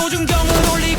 소중정을 올리고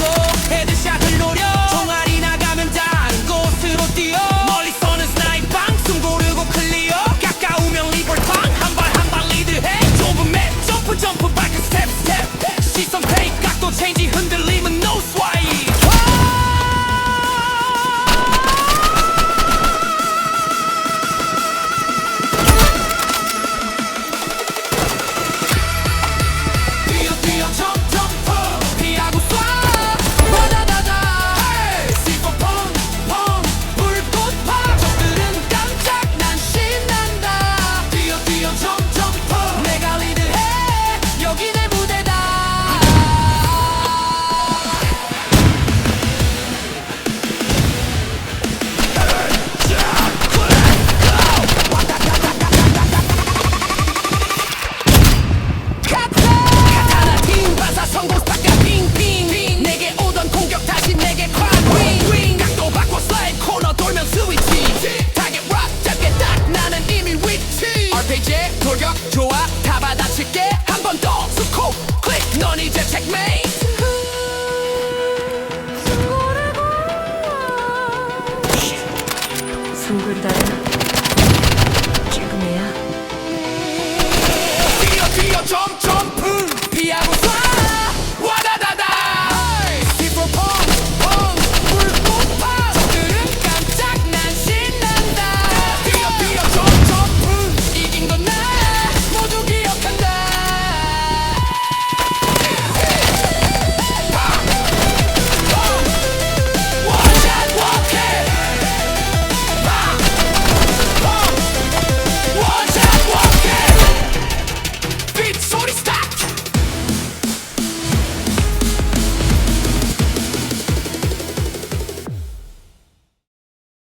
이제 돌격 좋아 다 받아칠게. 한 번 더. 수코 클릭. 넌 이제 책메이트 송글다리